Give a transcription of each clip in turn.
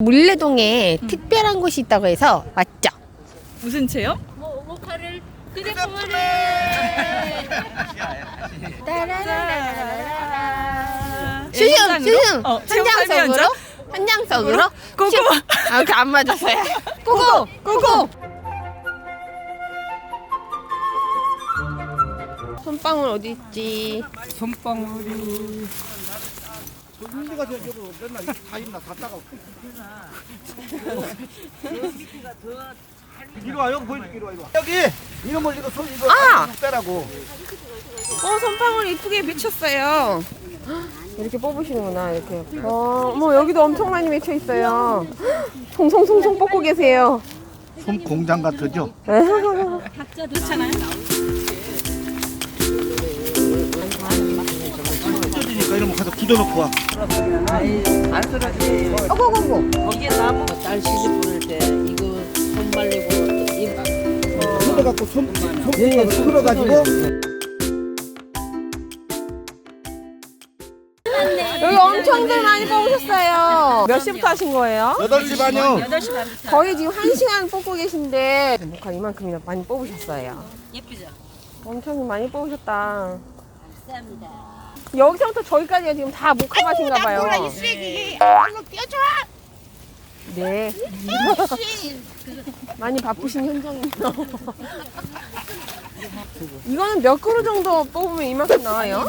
물레동에 특별한 곳이 있다고 해서 왔죠. 무슨 체험? 모카를 휴대폰을 수승, 현장으로? 수승. 어, 체험 삶의 현장석으로? 현장? 현장석으로? 고고. 아, 이렇게 안 맞았어요. 고고! 고고! 손방울 어디 있지? 손방울이 hundi가 저기로 맨날 이렇게 다 있나 다 따가. 이리 와 여기 보여줄게 이리 와 이리 와. 여기 이거 뭐 이거 손 이거 아! 빼라고. 어, 손방울 이쁘게 맺혔어요. 이렇게 뽑으시는구나, 이렇게. 어, 뭐, 여기도 엄청 많이 맺혀 있어요. 송송송송 뽑고 계세요. 손 공장 같으죠? 쪄지니까 이러 가서 굳어놓고 와. 어고고고. 이게 나무 딸 시집 보낼 때 이거 손 말리고 이 흘러갖고 손 손, 흘러가지고 여기 엄청들 많이 뽑으셨어요. 몇 시부터 하신 거예요? 8시 반이요. 거의 지금 한 시간 뽑고 계신데 목화 이만큼이나 많이 뽑으셨어요. 예쁘죠? 엄청 많이 뽑으셨다. 감사합니다. 여기서부터 저기까지가 지금 다 목화밭인가 봐요. 네. 많이 바쁘신 현장이네요. 이거는 몇 그루 정도 뽑으면 이만큼 나와요?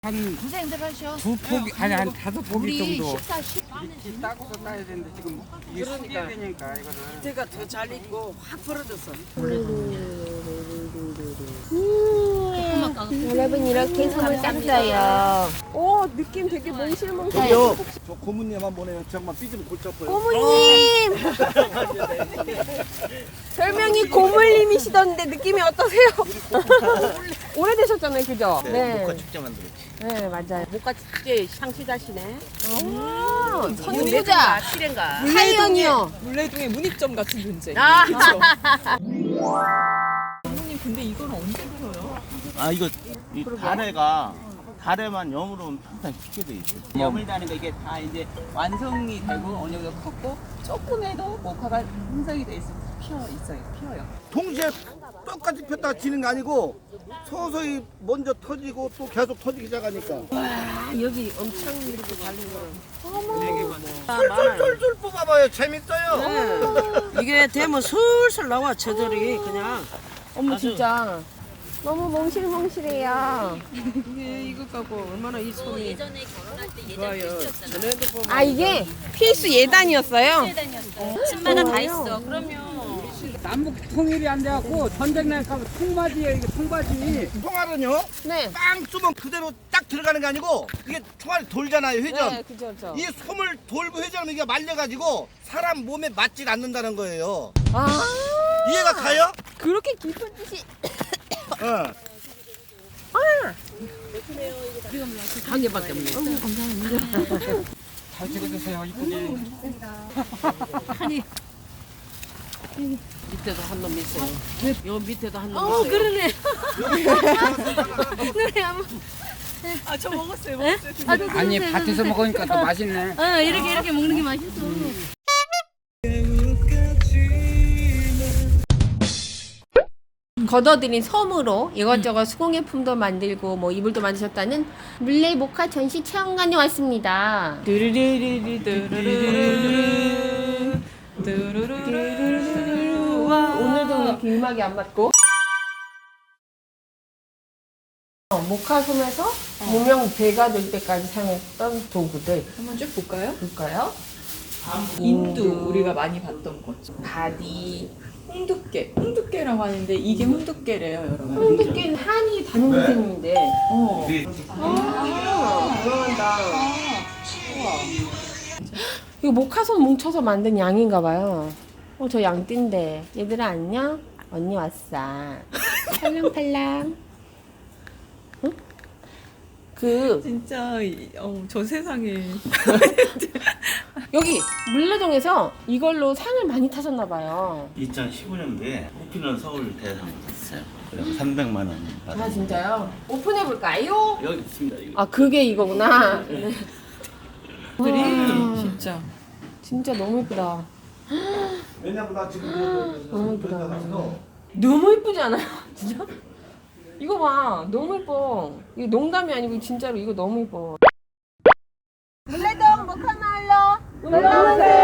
한두 포기 아니 한 다섯 포기 정도. 이렇게 따고서 따야 되는데 지금 이게 숙여야 되니까 이거를. 제가 더 잘 익고 확 벌어졌어. 여러분 이렇게 손을 땄어요. 오 느낌 되게 몽실몽실. 저기요. 저 고문님만 보내요. 정말 삐지면 골치 아파요. 고모님. 별명이 고물님이시던데 느낌이 어떠세요? 오래되셨잖아요, 그죠? 네. 목화 축제 만들었지. 네, 맞아요. 목가 축제 상치다시네. 오, 선구자. 실행가. 하이언이요. 물레동의 문익점 같은 존재. 아. 그렇죠. 어머님 근데 이건 언제? 아 이거 이 다래가 다래만 염으로 항상 쉽게 돼 있어요. 염을 다는 거 이게 다 이제 완성이 되고 어느 정도 컸고 조금에도 목화가 형성이 돼 있으면 피어 있어요. 피어요. 동시에 똑같이 폈다 지는 거 아니고 서서히 먼저 터지고 또 계속 터지기 시작하니까 여기 엄청 이렇게 달린 거를. 쫄쫄쫄 뽑아봐요 재밌어요 이게 되면 술술 나와 저절이 그냥. 어머, 진짜. 너무 몽실몽실해요. 이게 이거 갖고 얼마나 이 손이 좋아요. 전에도 보면 아, 이게 필수 예단이었어요? 층마다 다 있어. 그러면 남북 통일이 안 돼갖고 전쟁 날까봐 통바지예요 이게 통바지 총알은요 네. 빵 쏘면 그대로 딱 들어가는 게 아니고 이게 총알이 돌잖아요 회전 네, 그죠, 그죠. 이 솜을 돌고 회전하면 이게 말려가지고 사람 몸에 맞질 않는다는 거예요 아, 이해가 가요? 그렇게 깊은 뜻이. 어. 한 개밖에 없네. 잘 찍어주세요 이쁘게 밑에도 한 놈 있어요. 요 밑에도 한놈어 있어요. 그러네. 그래 한번. 아저 먹었어요. 먹었어요. 아, 또 아니 밭에서. 먹으니까 더 맛있네 어 이렇게 이렇게 먹는 게 맛있어. 걷어들인 섬으로 이것저것 수공예품도 만들고 뭐 이불도 만드셨다는 물레 목화 전시 체험관에 왔습니다. 뚜루루루루 뚜루루루루 뚜루루루루 와. 오늘도 이렇게 음악이 안 맞고 어, 목화솜에서 무명 배가 될 때까지 사용했던 도구들 한번 쭉 볼까요? 볼까요? 인두 우리가 많이 봤던 것. 바디 홍두깨. 홍두깨라고 하는데 이게 홍두깨래요, 여러분. 홍두깨는 한이 다는 선생님인데. 어. 아 유명하다. 이거 목화솜 뭉쳐서 만든 양인가 봐요. 어 저 양띠인데. 얘들아 안녕? 언니 왔어. 팔랑팔랑. 응? 그 진짜 이- 어, 저 세상에 여기 물레동에서 이걸로 상을 많이 타셨나 봐요 2015년도에 호피널 서울 대상 탔어요. 그래서 300만 원아 받았어요. 진짜요? 오픈해 볼까요? 여기 있습니다. 이거. 아 그게 이거구나 들이 진짜. 진짜 너무 예쁘다. 왜냐면 나 지금 너무 예쁘다. 너무 예쁘지 않아요? 진짜? 이거 봐. 너무 예뻐. 이거 농담이 아니고 진짜로 이거 너무 예뻐. 물레동